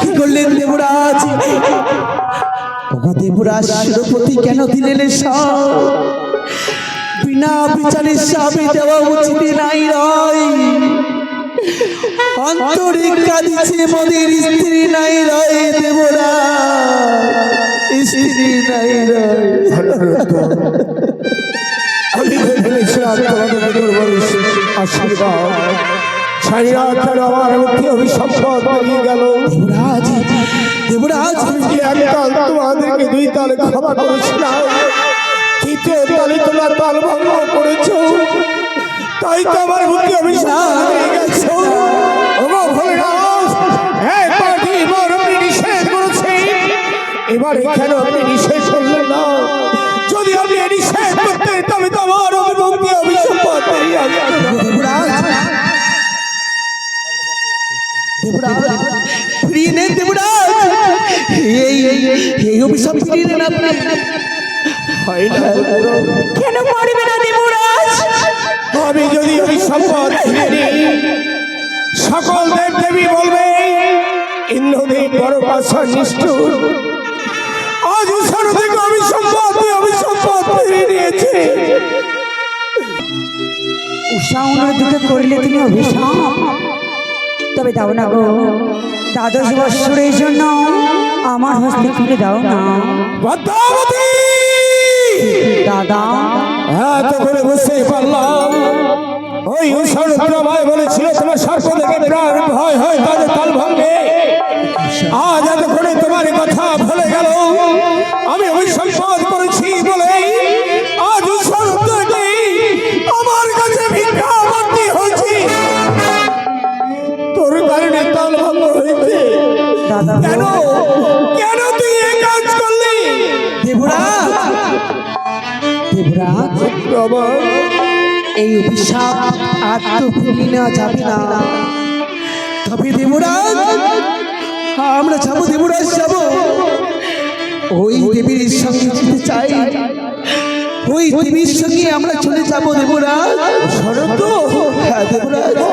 কি করলেন দেবরাজ? দেবরাজ, শিরোপতি কেন দিলেন সব বিনা বিচারে সাবে দেওয়া উচিত নাই রয়। অন্তরে কাঁদিছে মোদের স্ত্রী নাই রয় দেবরাজ। স্ত্রী নাই রয়। আমি ভেবেছিলাম আশীর্বাদ। কেন আমার মুখে অভিসম্পদ বেরিয়ে গেল। দেবরাজ দেবরাজ একতাল তোমাদেরকে দুই তালে ক্ষমা করেছিলাম? তৃতীয় তালে তোমরা তাল ভঙ্গ করেছ? তাই তো আমার মুখে অভিশাপ হয়ে গেছে। এবার এখানে আপনি নিষেধ করলেন না? যদি আপনি নিষেধ করতেন তবে তো আমার অভিসম্পদ বেরিয়ে আসতো না। দেবরাজ দেবরাজ ফিরিয়ে নেন দেবরাজ। এই এই- অভিশাপ ফিরিয়ে নেন আপনি হয় না। কেন পারবে না দেবরাজ? আমি যদি ওই সম্পদ ফিরে নিই সকল দেব দেবী বলবে ইন্দ্রদেব বড় পাশা নিষ্ঠুর। আজ ঈশ্বর থেকে আমি সম্পদ আমি সম্পদ ফিরে নিয়েছে। উষা দিকে করলে তুমি অভিশাপ। তবে দাও না গো। দ্বাদশ বৎসরের জন্য আমার হস্তে খুলে দাও না। দাদা। এত করে বুঝতে পারলাম। ওই আমায় বলেছিল তোমার সর্প থেকে প্রাণ ভয় হয় তাদের তাল ভাঙবে। আজ এতক্ষণে তোমার কথা ভুলে গেল। দাদা। কেন? কেন তুই এই কাজ করলি? দেবরাজ। দেবরাজ। বাবা এই অভিশাপ আর তো ফিরিয়ে নেওয়া যাবে না। তবে দেবরাজ আমরা যাব দেবরাজ যাব। ওই দেবীর সঙ্গে যেতে চাই। ওই দেবীর সঙ্গে আমরা চলে যাব দেবরাজ। শরৎ হ্যাঁ দেবরাজ।